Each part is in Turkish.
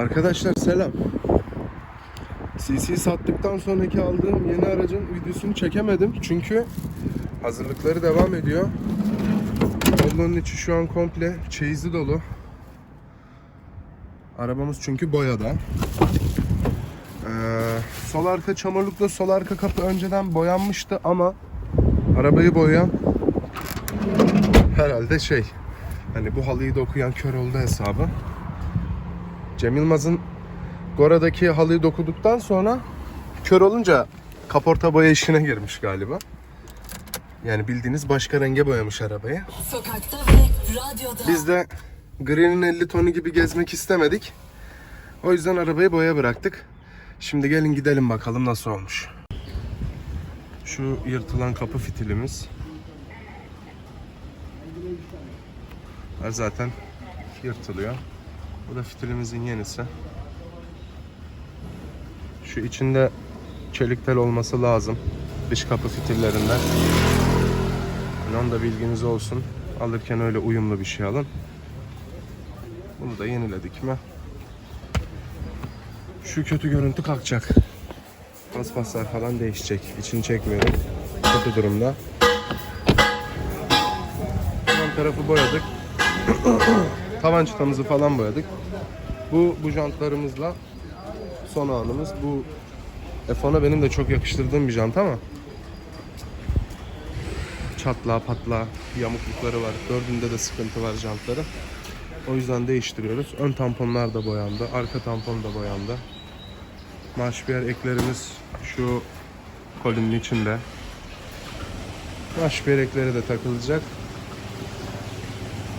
Arkadaşlar selam. CC sattıktan sonraki aldığım yeni aracın videosunu çekemedim çünkü hazırlıkları devam ediyor. Odanın içi şu an komple çeyizli dolu. Arabamız çünkü boyada. Ee, sol arka çamurlukla sol arka kapı önceden boyanmıştı ama arabayı boyayan herhalde şey hani bu halıyı dokuyan kör oldu hesabı. Cem Yılmaz'ın Gora'daki halıyı dokuduktan sonra kör olunca kaporta boya işine girmiş galiba. Yani bildiğiniz başka renge boyamış arabayı. Sokakta ve radyoda. Biz de Green'in 50 tonu gibi gezmek istemedik. O yüzden arabayı boya bıraktık. Şimdi gelin gidelim bakalım nasıl olmuş. Şu yırtılan kapı fitilimiz. Zaten yırtılıyor. Bu da fitilimizin yenisi. Şu içinde çelik tel olması lazım. Dış kapı fitillerinden. Onun da bilginiz olsun. Alırken öyle uyumlu bir şey alın. Bunu da yeniledik mi? Şu kötü görüntü kalkacak. Paspaslar falan değişecek. İçini çekmiyorum. Kötü durumda. Ön tarafı boyadık. Tavan çıtamızı falan boyadık. Bu bu jantlarımızla son anımız. Bu F10'a benim de çok yakıştırdığım bir jant ama çatla patla yamuklukları var. Dördünde de sıkıntı var jantların. O yüzden değiştiriyoruz. Ön tamponlar da boyandı. Arka tampon da boyandı. Marşbiyer eklerimiz şu kolinin içinde. Marşbiyer ekleri de takılacak.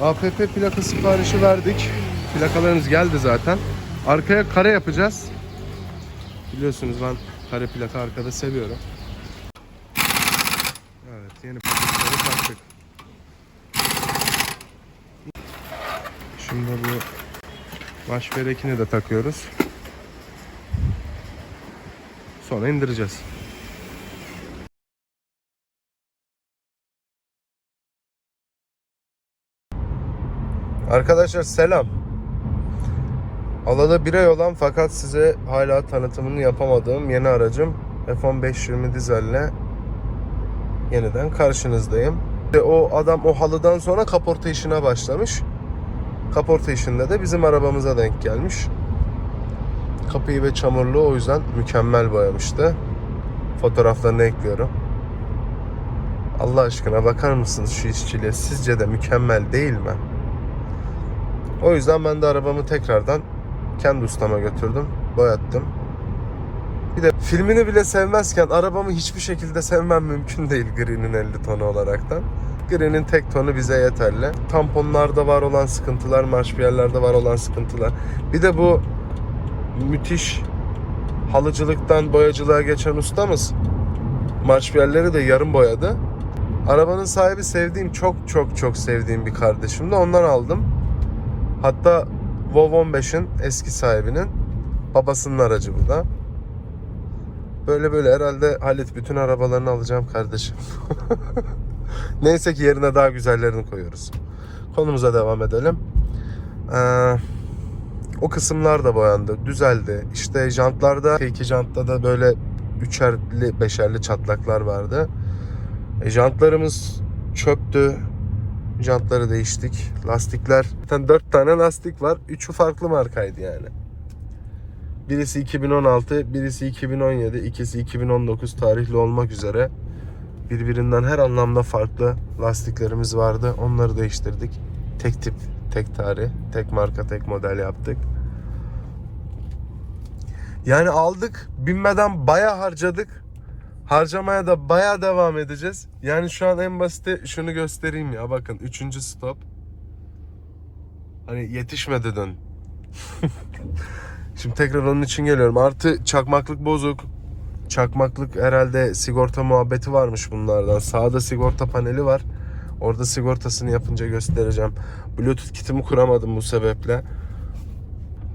APP plaka siparişi verdik. Plakalarımız geldi zaten. Arkaya kare yapacağız. Biliyorsunuz ben kare plaka arkada seviyorum. Evet yeni paketleri taktık. Şimdi bu baş berekini de takıyoruz. Sonra indireceğiz. Arkadaşlar selam. Alada bir ay olan fakat size hala tanıtımını yapamadığım yeni aracım F10 520 dizelle yeniden karşınızdayım. Ve o adam o halıdan sonra kaporta işine başlamış. Kaporta işinde de bizim arabamıza denk gelmiş. Kapıyı ve çamurluğu o yüzden mükemmel boyamıştı. Fotoğraflarını ekliyorum. Allah aşkına bakar mısınız şu işçiliğe? Sizce de mükemmel değil mi? O yüzden ben de arabamı tekrardan kendi ustama götürdüm. Boyattım. Bir de filmini bile sevmezken arabamı hiçbir şekilde sevmem mümkün değil Green'in 50 tonu olaraktan. Green'in tek tonu bize yeterli. Tamponlarda var olan sıkıntılar, marşpiyerlerde var olan sıkıntılar. Bir de bu müthiş halıcılıktan boyacılığa geçen ustamız marşpiyerleri de yarım boyadı. Arabanın sahibi sevdiğim, çok çok çok sevdiğim bir kardeşim de ondan aldım. Hatta Volvo 15'in eski sahibinin babasının aracı bu da. Böyle böyle herhalde Halit bütün arabalarını alacağım kardeşim. Neyse ki yerine daha güzellerini koyuyoruz. Konumuza devam edelim. Ee, o kısımlar da boyandı, düzeldi. İşte jantlarda, iki jantta da böyle üçerli, beşerli çatlaklar vardı. E, jantlarımız çöptü. Jantları değiştik. Lastikler, zaten 4 tane lastik var. Üçü farklı markaydı yani. Birisi 2016, birisi 2017, ikisi 2019 tarihli olmak üzere birbirinden her anlamda farklı lastiklerimiz vardı. Onları değiştirdik. Tek tip, tek tarih, tek marka, tek model yaptık. Yani aldık, binmeden baya harcadık. Harcamaya da baya devam edeceğiz. Yani şu an en basiti şunu göstereyim ya. Bakın 3. stop. Hani yetişmedi dön. Şimdi tekrar onun için geliyorum. Artı çakmaklık bozuk. Çakmaklık herhalde sigorta muhabbeti varmış bunlardan. Sağda sigorta paneli var. Orada sigortasını yapınca göstereceğim. Bluetooth kitimi kuramadım bu sebeple.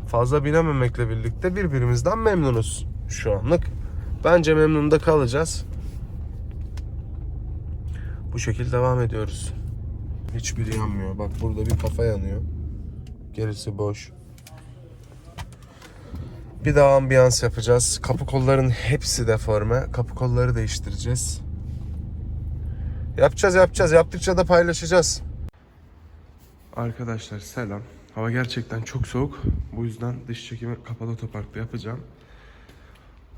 Fazla binememekle birlikte birbirimizden memnunuz şu anlık. Bence memnun da kalacağız. Bu şekilde devam ediyoruz. Hiçbiri yanmıyor. Bak burada bir kafa yanıyor. Gerisi boş. Bir daha ambiyans yapacağız. Kapı kolların hepsi deforme. Kapı kolları değiştireceğiz. Yapacağız yapacağız. Yaptıkça da paylaşacağız. Arkadaşlar selam. Hava gerçekten çok soğuk. Bu yüzden dış çekimi kapalı otoparkta yapacağım.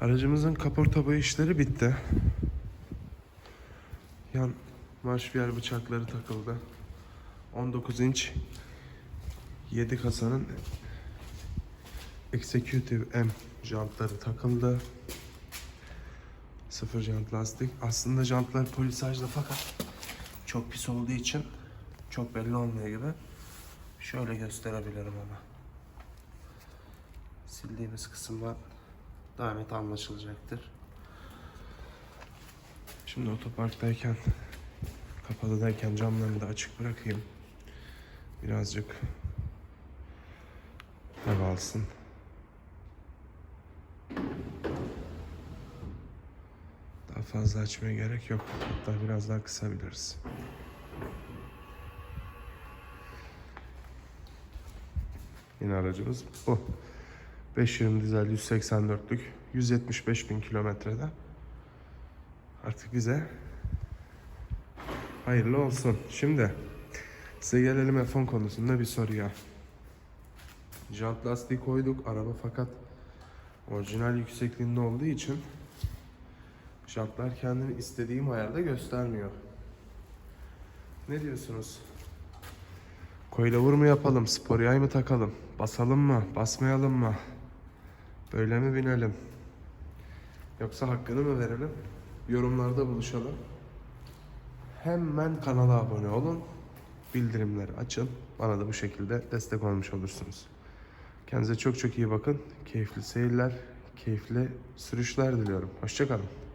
Aracımızın kaporta boya işleri bitti. Yan marşpiyer bıçakları takıldı. 19 inç 7 kasanın Executive M jantları takıldı. Sıfır jant lastik. Aslında jantlar polisajlı fakat çok pis olduğu için çok belli olmuyor gibi. Şöyle gösterebilirim ama. Sildiğimiz kısımdan daha net anlaşılacaktır. Şimdi otoparktayken kapalıdayken camlarını da açık bırakayım. Birazcık hava alsın. Daha fazla açmaya gerek yok. Hatta biraz daha kısabiliriz. Yine aracımız bu. 520 dizel 184'lük 175 bin kilometrede. Artık bize hayırlı olsun. Şimdi size gelelim F10 konusunda bir soruya. Jant lastiği koyduk araba fakat orijinal yüksekliğinde olduğu için jantlar kendini istediğim ayarda göstermiyor. Ne diyorsunuz? Koyla mu yapalım, spor yay mı takalım, basalım mı, basmayalım mı? Böyle mi binelim? Yoksa hakkını mı verelim? Yorumlarda buluşalım. Hemen kanala abone olun. Bildirimleri açın. Bana da bu şekilde destek olmuş olursunuz. Kendinize çok çok iyi bakın. Keyifli seyirler, keyifli sürüşler diliyorum. Hoşçakalın.